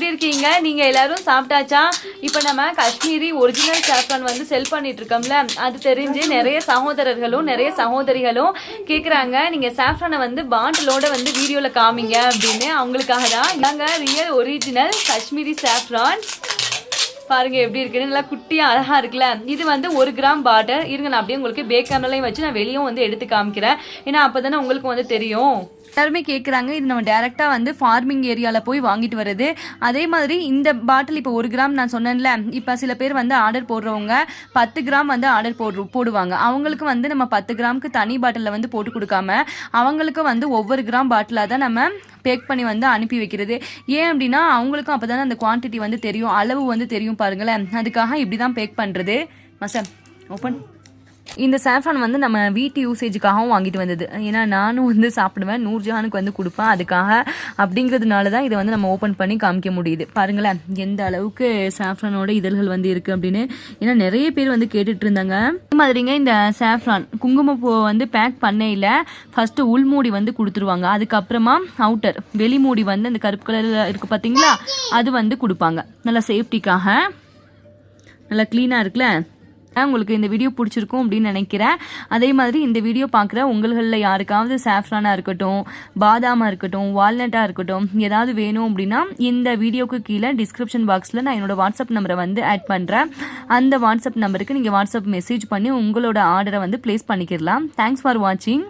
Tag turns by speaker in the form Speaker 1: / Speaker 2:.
Speaker 1: எப்படி இருக்கீங்க? நீங்க எல்லாரும் சாப்பிட்டாச்சா? இப்போ நம்ம காஷ்மீரி ஒரிஜினல் சாஃப்ரான் வந்து செல் பண்ணிட்டு இருக்கோம்ல. அது தெரிஞ்சு நிறைய சகோதரர்களும் நிறைய சகோதரிகளும் கேக்குறாங்க. நீங்க சாஃப்ரானை வந்து பாட்டிலோட வந்து வீடியோல காமிங்க அப்படின்னு. அவங்களுக்காக தான் நாங்கள் ரியல் ஒரிஜினல் காஷ்மீரி சாஃப்ரான் பாருங்க எப்படி இருக்குன்னு. நல்லா குட்டியா அழகா இருக்குல்ல. இது வந்து ஒரு கிராம் பாட்டர் இருங்க நான் அப்படியே உங்களுக்கு பேக் கேமராலையும் வச்சு நான் வெளியும் வந்து எடுத்து காமிக்கிறேன். ஏன்னா அப்பதானே உங்களுக்கு வந்து தெரியும். எல்லாருமே கேட்குறாங்க இது நம்ம டேரெக்டாக வந்து ஃபார்மிங் ஏரியாவில் போய் வாங்கிட்டு வருது. அதே மாதிரி இந்த பாட்டில் இப்போ ஒரு கிராம் நான் சொன்னேன்ல இப்போ சில பேர் வந்து ஆர்டர் போடுறவங்க பத்து கிராம் வந்து ஆர்டர் போடு போடுவாங்க. அவங்களுக்கு வந்து நம்ம பத்து கிராமுக்கு தனி பாட்டிலில் வந்து போட்டு கொடுக்காம அவங்களுக்கு வந்து ஒவ்வொரு கிராம் பாட்டிலாக தான் நம்ம பேக் பண்ணி வந்து அனுப்பி வைக்கிறது. ஏன் அப்படின்னா அவங்களுக்கும் அப்போ தானே அந்த குவான்டிட்டி வந்து தெரியும் அளவு வந்து தெரியும் பாருங்களேன். அதுக்காக இப்படி தான் பேக் பண்ணுறது மசம் ஓப்பன் இந்த சாஃப்ரான் வந்து நம்ம வீட்டு யூசேஜுக்காகவும் வாங்கிட்டு வந்தது. ஏன்னா நானும் வந்து சாப்பிடுவேன். நூர்ஜஹானுக்கு வந்து கொடுப்பேன். அதுக்காக அப்படிங்கிறதுனால தான் இதை வந்து நம்ம ஓப்பன் பண்ணி காமிக்க முடியுது. பாருங்களேன் எந்த அளவுக்கு சாஃப்ரானோட இதழ்கள் வந்து இருக்குது அப்படின்னு. ஏன்னா நிறைய பேர் வந்து கேட்டுட்டு இருந்தாங்க. மாதிரிங்க இந்த சாஃப்ரான் குங்குமப்பூ வந்து பேக் பண்ணையில் ஃபஸ்ட்டு உள்மூடி வந்து கொடுத்துருவாங்க. அதுக்கப்புறமா அவுட்டர் வெளிமூடி வந்து அந்த கருப்பு கலரில் இருக்குது பார்த்தீங்களா அது வந்து கொடுப்பாங்க. நல்லா சேஃப்டிக்காக நல்லா க்ளீனாக இருக்குல்ல? உங்களுக்கு இந்த வீடியோ பிடிச்சிருக்கும் அப்படின்னு நினைக்கிறேன். அதே மாதிரி இந்த வீடியோ பார்க்குற உங்களில் யாருக்காவது சாஃப்ரானாக இருக்கட்டும் பாதாமாக இருக்கட்டும் வால்நட்டாக இருக்கட்டும் ஏதாவது வேணும் அப்படின்னா இந்த வீடியோக்கு கீழே டிஸ்கிரிப்ஷன் பாக்ஸில் நான் என்னோட வாட்ஸ்அப் நம்பரை வந்து ஆட் பண்ணுறேன் அந்த வாட்ஸ்அப் நம்பருக்கு நீங்கள் வாட்ஸ்அப் மெசேஜ் பண்ணி உங்களோட ஆர்டரை வந்து ப்ளேஸ் பண்ணிக்கிடலாம். தேங்க்ஸ் ஃபார் வாட்சிங்